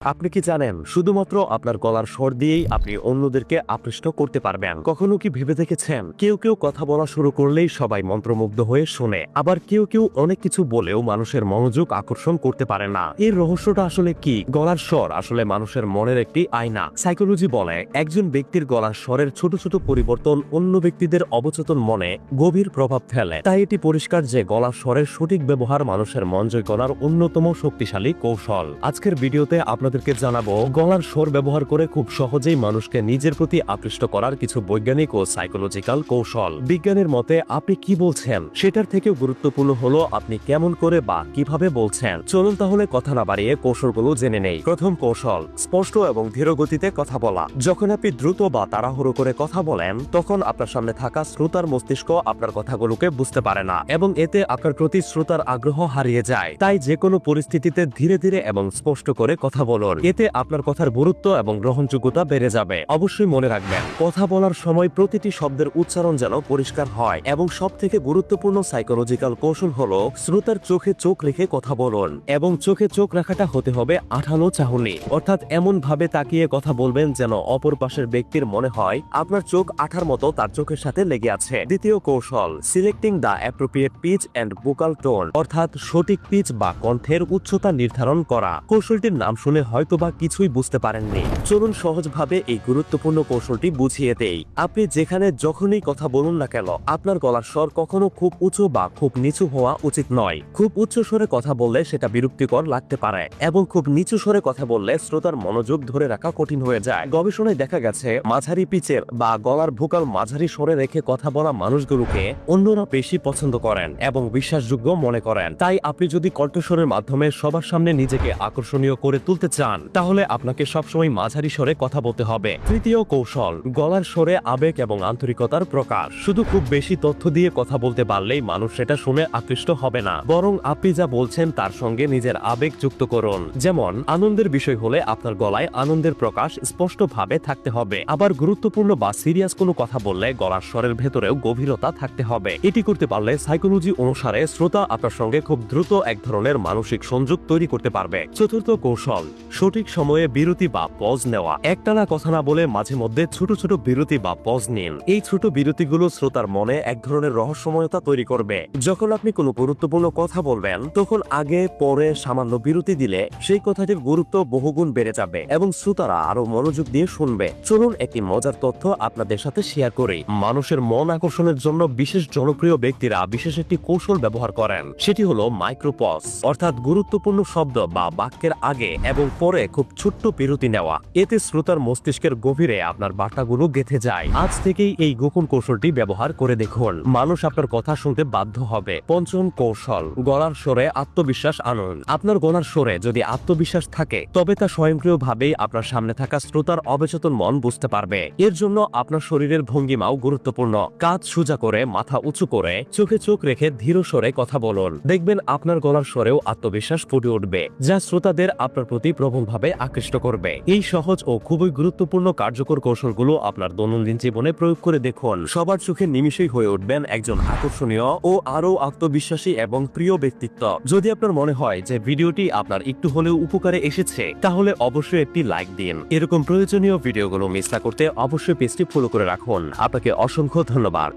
আপনি কি জানেন, শুধুমাত্র আপনার গলার স্বর দিয়েই আপনি অন্যদেরকে আকৃষ্ট করতে পারবেন। কখনো কি ভেবে দেখেছেন, কেউ কেউ কথা বলা শুরু করলেই সবাই মন্ত্রমুগ্ধ হয়ে শোনে, আবার কেউ কেউ অনেক কিছু বলেও মানুষের মনোযোগ আকর্ষণ করতে পারে না। এর রহস্যটা আসলে কি? গলার স্বর আসলে মানুষের মনের একটি আয়না। সাইকোলজি বলে, একজন ব্যক্তির গলার স্বরের ছোট ছোট পরিবর্তন অন্য ব্যক্তিদের অবচেতন মনে গভীর প্রভাব ফেলে। তাই এটি পরিষ্কার যে গলার স্বরের সঠিক ব্যবহার মানুষের মন জয় করার অন্যতম শক্তিশালী কৌশল। আজকের ভিডিওতে আপনাদেরকে জানাব, গলার স্বর ব্যবহার করে খুব সহজেই মানুষকে নিজের প্রতি আকৃষ্ট করার কিছু বৈজ্ঞানিক ও সাইকোলজিক্যাল কৌশল। বিজ্ঞানের মতে আপনি কি বলছেন? সেটার থেকেও গুরুত্বপূর্ণ হলো আপনি কেমন করে বা কীভাবে বলছেন। চলুন তাহলে কথা না বাড়িয়ে কৌশলগুলো জেনে নেই। প্রথম কৌশল, স্পষ্ট এবং ধীর গতিতে কথা বলা। যখন আপনি দ্রুত বা তাড়াহুড়ো করে কথা বলেন, তখন আপনার সামনে থাকা শ্রোতার মস্তিষ্ক আপনার কথাগুলোকে বুঝতে পারে না এবং এতে আপনার প্রতি শ্রোতার আগ্রহ হারিয়ে যায়। তাই যে কোনো পরিস্থিতিতে ধীরে ধীরে এবং স্পষ্ট করে কথা বলুন। এতে আপনার কথার গুরুত্ব এবং গ্রহণযোগ্যতা বেড়ে যাবে। অবশ্যই মনে রাখবেন, কথা বলার সময় প্রতিটি শব্দের উচ্চারণ যেন পরিষ্কার হয় এবং সব থেকে গুরুত্বপূর্ণ সাইকোলজিক্যাল কৌশল হলো শ্রোতার চোখে চোখ রেখে কথা বলুন এবং চোখে চোখ রাখাটা হতে হবে আঠালো চাহনি। অর্থাৎ এমন ভাবে তাকিয়ে কথা বলবেন যেন অপর পাশের ব্যক্তির মনে হয় আপনার চোখ আঠার মতো তার চোখের সাথে লেগে আছে। দ্বিতীয় কৌশল selecting the appropriate pitch and vocal tone অর্থাৎ সঠিক পিচ বা কণ্ঠের উচ্চতা নির্ধারণ করা। কৌশলটির নাম শুনে হয়তোবা কিছুই বুঝতে পারেননি। চলুন সহজভাবে এই গুরুত্বপূর্ণ কৌশলটি বুঝিয়ে দেই। আপনি যেখানে যখনই কথা বলুন না কেন, আপনার গলার স্বর কখনো খুব উঁচু বা খুব নিচু হওয়া উচিত নয়। খুব উচ্চ স্বরে কথা বললে সেটা বিরক্তিকর লাগতে পারে এবং খুব নিচু স্বরে কথা বললে শ্রোতার মনোযোগ ধরে রাখা কঠিন হয়ে যায়। গবেষণায় দেখা গেছে, মাঝারি পিচের বা গলার ভোকাল মাঝারি স্বরে রেখে কথা বলা মানুষগুলোকে অন্যরা বেশি পছন্দ করেন এবং বিশ্বাসযোগ্য মনে করেন। তাই আপনি যদি কণ্ঠস্বরের মাধ্যমে সবার সামনে নিজেকে আকর্ষণীয় করে তুলতে চান, তাহলে আপনাকে সবসময় মাঝারি স্বরে কথা বলতে হবে। তৃতীয় কৌশল, গলার স্বরে আবেগ এবং আন্তরিকতার প্রকাশ। শুধু খুব বেশি তথ্য দিয়ে কথা বলতে পারলেই মানুষ সেটা শুনে আকৃষ্ট হবে না। বরং আপনি যা বলছেন তার সঙ্গে নিজের আবেগ যুক্ত করুন। যেমন, আনন্দের বিষয় হলে আপনার গলায় আনন্দের প্রকাশ স্পষ্টভাবে থাকতে হবে। আবার গুরুত্বপূর্ণ বা সিরিয়াস কোনো কথা বললে গলার স্বরের ভেতরেও গভীরতা থাকতে হবে। এটি করতে পারলে সাইকোলজি অনুসারে শ্রোতা আপনার সঙ্গে খুব দ্রুত এক ধরনের মানসিক সংযোগ তৈরি করতে পারবে। চতুর্থ কৌশল সঠিক সময়ে বিরতি বা পজ নেওয়া। একটানা কথা না বলে মাঝে মধ্যে ছোট ছোট বিরতি বা পজ নিন। এই ছোট বিরতিগুলো শ্রোতার মনে এক ধরনের রহস্যময়তা তৈরি করবে। যখন আপনি কোনো গুরুত্বপূর্ণ কথা বলবেন, তখন আগে, পরে সামান্য বিরতি দিলে সেই কথাটির গুরুত্ব বহুগুণ বেড়ে যাবে এবং শ্রোতারা আরও মনোযোগ দিয়ে শুনবে। চলুন একটি মজার তথ্য আপনাদের সাথে শেয়ার করি। মানুষের মন আকর্ষণের জন্য বিশেষ জনপ্রিয় ব্যক্তিরা বিশেষ একটি কৌশল ব্যবহার করেন। সেটি হলো মাইক্রোপজ, অর্থাৎ গুরুত্বপূর্ণ শব্দ বা বাক্যের আগে এবং পরে খুব ছোট্ট বিরতি নেওয়া। এতে শ্রোতার মস্তিষ্কের গভীরে আপনার বার্তাগুলো গেথে যায়। আজ থেকেই এই গোপন কৌশলটি ব্যবহার করে দেখুন। মানুষ আপনার কথা শুনতে বাধ্য হবে। পঞ্চম কৌশল, গলার স্বরে আত্মবিশ্বাস আনুন। আপনার গলার স্বরে যদি আত্মবিশ্বাস থাকে, তবে তা স্বয়ংক্রিয়ভাবেই আপনার সামনে থাকা শ্রোতার অবচেতন মন বুঝতে পারবে। এর জন্য আপনার শরীরের ভঙ্গিমাও গুরুত্বপূর্ণ। কাজ সোজা করে, মাথা উঁচু করে, চোখে চোখ রেখে ধীর স্বরে কথা বলুন। দেখবেন আপনার গলার স্বরেও আত্মবিশ্বাস ফুটে উঠবে, যা শ্রোতাদের আপনার প্রতি প্রবলভাবে আকৃষ্ট করবে। এই সহজ ও খুবই গুরুত্বপূর্ণ কার্যকর কৌশলগুলো আপনার দৈনন্দিন জীবনে প্রয়োগ করে দেখুন। সবার চোখে নিমিশেই হয়ে উঠবেন একজন আকর্ষণীয় ও আরও আত্মবিশ্বাসী এবং প্রিয় ব্যক্তিত্ব। যদি আপনার মনে হয় যে ভিডিওটি আপনার একটু হলেও উপকারে এসেছে, তাহলে অবশ্যই একটি লাইক দিন। এরকম প্রয়োজনীয় ভিডিওগুলো মিস না করতে অবশ্যই পেজটি ফলো করে রাখুন। আপনাকে অসংখ্য ধন্যবাদ।